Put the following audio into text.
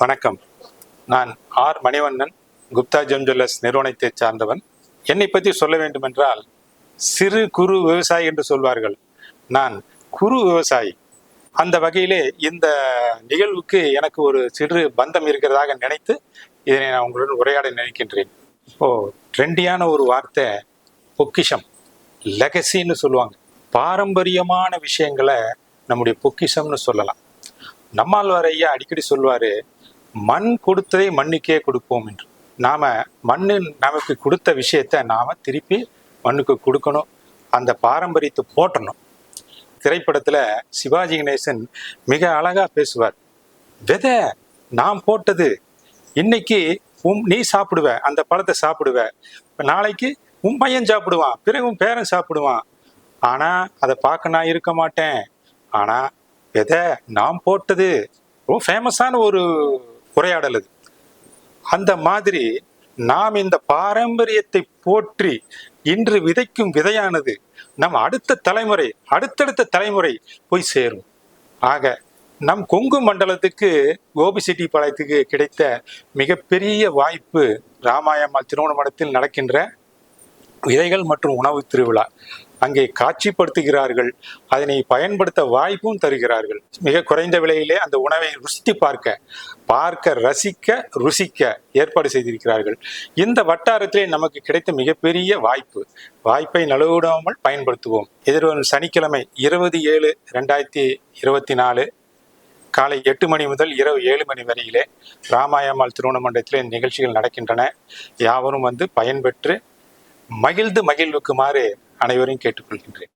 வணக்கம். நான் R Manivannan Gupta gem jewellers சார்ந்தவன். என்னை பற்றி சொல்ல வேண்டுமென்றால் சிறு குறு விவசாயி என்று சொல்வார்கள். நான் குறு விவசாயி. அந்த வகையிலே இந்த நிகழ்வுக்கு எனக்கு ஒரு சிறு பந்தம் இருக்கிறதாக நினைத்து இதனை நான் உங்களுடன் உரையாட நினைக்கின்றேன். இப்போ ட்ரெண்டியான ஒரு வார்த்தை பொக்கிஷம். லெகசின்னு சொல்லுவாங்க. பாரம்பரியமான விஷயங்களை நம்முடைய பொக்கிஷம்னு சொல்லலாம். நம்மாழ்வார் ஐயா அடிக்கடி சொல்வாரு மண் கொடுத்ததை மண்ணுக்கே கொடுப்போம் என்று. நாம் மண்ணு நமக்கு கொடுத்த விஷயத்தை நாம் திருப்பி மண்ணுக்கு கொடுக்கணும். அந்த பாரம்பரியத்தை போட்டணும் திரைப்படத்தில் சிவாஜி கணேசன் மிக அழகாக பேசுவார். விதை நான் போட்டது. இன்னைக்கு உம் நீ சாப்பிடுவ. அந்த பழத்தை சாப்பிடுவ. நாளைக்கு உன் பையன் சாப்பிடுவான். பிறகு உன் பேரன் சாப்பிடுவான். ஆனால் அதை பார்க்க நான் இருக்க மாட்டேன். ஆனால் விதை நான் போட்டது. ரொம்ப ஃபேமஸான ஒரு உரையாடல் அது. அந்த மாதிரி நாம் இந்த பாரம்பரியத்தை போற்றி இன்று விதைக்கும் விதையானது நம் அடுத்த தலைமுறை அடுத்தடுத்த தலைமுறை போய் சேரும். ஆக நம் கொங்கு மண்டலத்துக்கு கோபிசெட்டி பாளையத்துக்கு கிடைத்த மிகப்பெரிய வாய்ப்பு ராமாயம்மா திருவண்ணாமலத்தில் நடக்கின்ற விதைகள் மற்றும் உணவு திருவிழா. அங்கே காட்சிப்படுத்துகிறார்கள். அதனை பயன்படுத்த வாய்ப்பும் தருகிறார்கள். மிக குறைந்த விலையிலே அந்த உணவை ருசித்து பார்க்க பார்க்க ரசிக்க ருசிக்க ஏற்பாடு செய்திருக்கிறார்கள். இந்த வட்டாரத்திலே நமக்கு கிடைத்த மிகப்பெரிய வாய்ப்பு வாய்ப்பை நழுவிடாமல் பயன்படுத்துவோம். எதிர்வரும் சனிக்கிழமை இருபது ஏழு ரெண்டாயிரத்தி இருபத்தி நாலு காலை எட்டு மணி முதல் இரவு ஏழு மணி வரையிலே ராமாயம்மாள் திருவண்ணாமண்டலத்திலே நிகழ்ச்சிகள் நடக்கின்றன. யாவரும் வந்து பயன்பெற்று மகிழ்ந்து மகிழ்வுக்குமாறு அனைவரையும் கேட்டுக்கொள்கின்றேன்.